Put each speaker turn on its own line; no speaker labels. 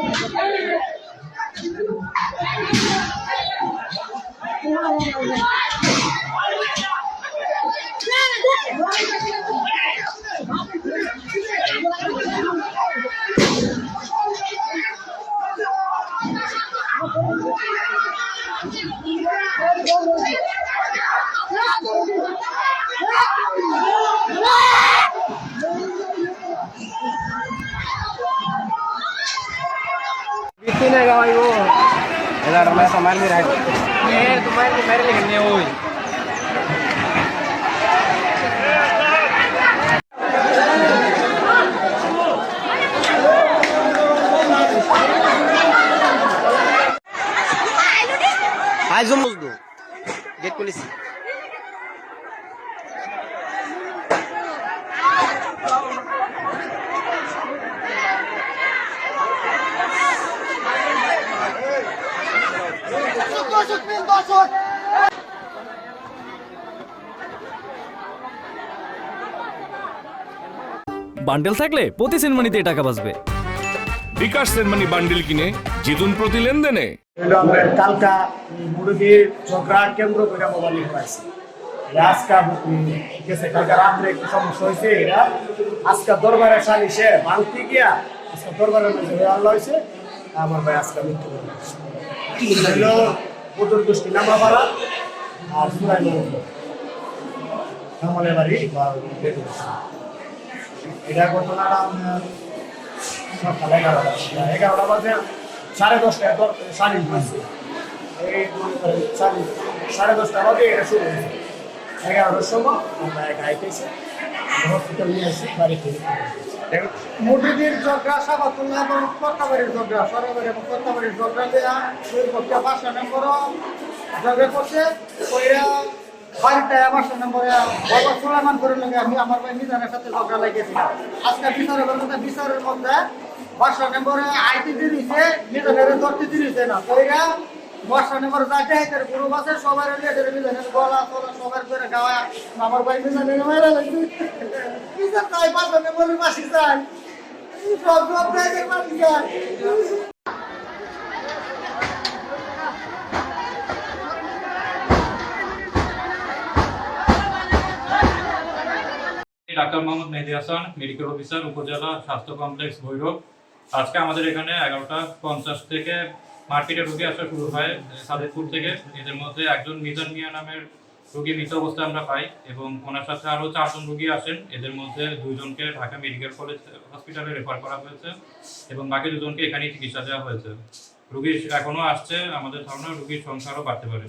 Vitina kau ibu. Ela ramai samar ni rai. Eh, tumai ni mere le ne oi. Do.
Bundle থাকলে প্রতি সেনমানিতে টাকা বাঁচবে।
বিকাশ send money bundle কিনে জিতুন প্রতি লেনদেনে।
কালকা মুরগির ঝগড়া কেন্দ্র করে মোবাইল এটা আজকা গেছে কালকা রাত্রে একটু সমস্যা হয়েছে এটা। আজকা দরবারে সালিশে ভাঙতে গিয়া আজকা দরবারের আল্লাহ হয়েছে আমার ভাই আজকা মৃত্যু বুদুর গোষ্ঠী নামাপাড়া আর সুরাই কামালের বাড়ি বা এটা ঘটনাটা সকাল এগারোটা এগারোটা বাজে সাড়ে দশটায় সাড়ে এই সাড়ে সাড়ে দশটা বাজে এটা শুরু হয়েছে। এগারোটার সময় আমরা এক আইতেছি হসপিটাল নিয়ে আসি বাড়ি
মুরগির ঝগড়া সাবাতুল্লাহ এবং কর্তাবাড়ির ঝগড়া সরকারি এবং কর্তাবাড়ির ঝগড়া দেয়া ওই পক্ষে বাসা নম্বর ঝগড়া করছে। ওইরা বাড়িতে বাসা নম্বরে বাবা সুলেমান করে লাগে আমি আমার ভাই মিজানের সাথে ঝগড়া লাগিয়েছিলাম। আজকে বিচারের মধ্যে বিচারের মধ্যে বাসা নম্বরে আইটি দিয়েছে, মিজানের ধরতে দিয়েছে না। ওইরা বাসা নম্বর যাইতে হাইতে গ্রুপ আছে সবার মিজানের গলা তলা সবার করে গাওয়া। আমার ভাই মিজানের মেরে লাগছে
doctor Mohammad Mehedi Hasan, medical officer, উপজেলা স্বাস্থ্য কমপ্লেক্স ভৈরব। আজকে আমাদের এখানে এগারোটা পঞ্চাশ থেকে মার্কেটে রোগী আসা শুরু হয় সাদেপুর থেকে। এদের মধ্যে একজন মিজান মিয়া নামের রোগী মৃত অবস্থায় আমরা পাই এবং ওনার সাথে আরও চারজন রোগী আসেন। এদের মধ্যে দুইজনকে ঢাকা মেডিকেল কলেজ হসপিটালে রেফার করা হয়েছে এবং বাকি দুজনকে এখানেই চিকিৎসা দেওয়া হয়েছে। রুগী এখনও আসছে, আমাদের ধারণা রুগীর সংখ্যা আরও বাড়তে পারে।